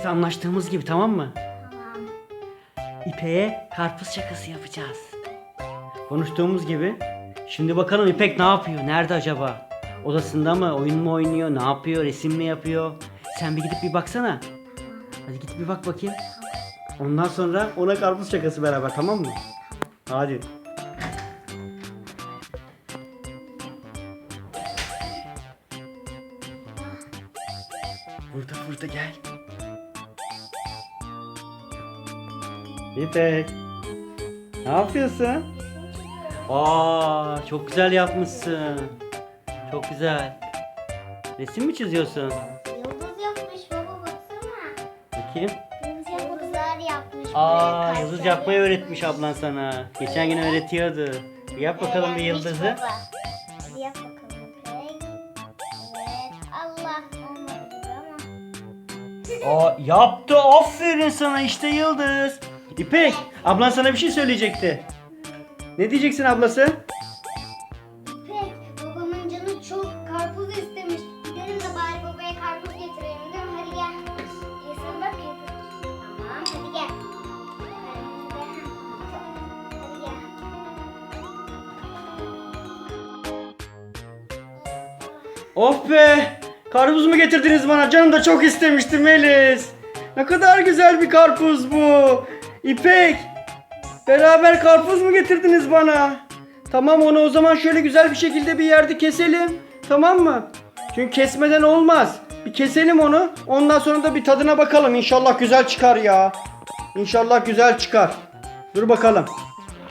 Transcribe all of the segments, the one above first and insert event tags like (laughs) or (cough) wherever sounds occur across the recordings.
Biz anlaştığımız gibi tamam mı? Tamam. İpek'e karpuz şakası yapacağız. Konuştuğumuz gibi. Şimdi bakalım İpek ne yapıyor? Nerede acaba? Odasında mı? Oyun mu oynuyor? Ne yapıyor? Resim mi yapıyor? Sen bir gidip bir baksana. Hadi git bir bak bakayım. Ondan sonra ona karpuz şakası beraber tamam mı? Hadi. Burada burada gel. İpek. Ne yapıyorsun? Aa, çok güzel yapmışsın. Çok güzel. Resim mi çiziyorsun? Yıldız yapmış baba baksana. Bakayım. Yıldızlar yapmış. Aa, buraya yıldız yapmayı yapmış. öğretmiş ablan sana. Geçen gün öğretiyordu. Bir yap bakalım bir Öğrenmiş yıldızı. baba. Hadi yap bakalım İpek. Evet. Allah olmadı ama. Aa, yaptı. Aferin sana işte yıldız. İpek, ablan sana bir şey söyleyecekti. Ne diyeceksin ablası? İpek babamın canı çok karpuz istemiş. Gidelim de bari babaya karpuz getireyim değil mi? Hadi gel. Yesin bak yedir. Tamam hadi gel. Hadi gel. Of be! Karpuz mu getirdiniz bana? Canım da çok istemişti Melis. Ne kadar güzel bir karpuz bu. İpek! Beraber karpuz mu getirdiniz bana? Tamam onu o zaman şöyle güzel bir şekilde bir yerde keselim. Tamam mı? Çünkü kesmeden olmaz. Bir keselim onu. Ondan sonra da bir tadına bakalım. İnşallah güzel çıkar ya. İnşallah güzel çıkar. Dur bakalım.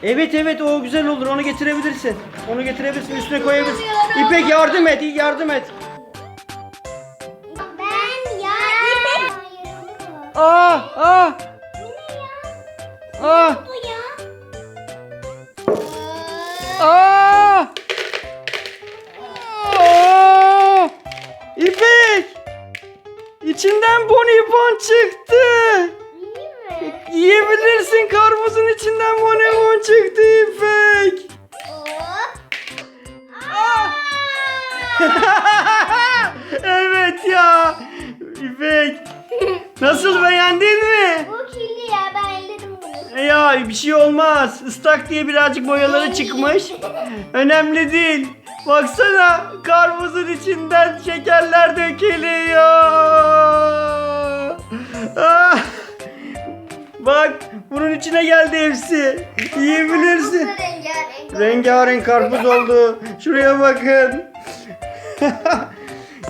Evet evet o güzel olur. Onu getirebilirsin. Onu getirebilirsin. Üstüne koyabilirsin. İpek yardım et. yardım et. Ben ya İpek. Aa, aa, aa, Bu ya. aa. Aa! İpek! İçinden bonibon çıktı. İyi mi? Yiyebilirsin karpuzun içinden bonibon çıktı İpek. (laughs) Evet ya. İpek. Nasıl beğendin Ya bir şey olmaz. Islak diye birazcık boyaları çıkmış. Önemli değil. Baksana karpuzun içinden şekerler dökülüyor. Ah! Bak bunun içine geldi hepsi. Yiyebilirsin. Da rengarenk. Rengarenk karpuz oldu. Şuraya bakın. (laughs)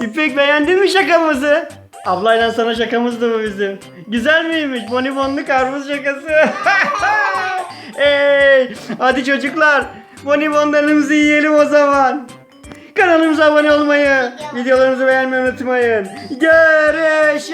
İpek beğendin mi şakamızı? Ablayla sana şakamızdı bu bizim. Güzel miymiş? Bonibonlu karpuz şakası. (laughs) hey, hadi çocuklar. Bonibonlarımızı yiyelim o zaman. Kanalımıza abone olmayı, videolarımızı beğenmeyi unutmayın. Görüşürüz.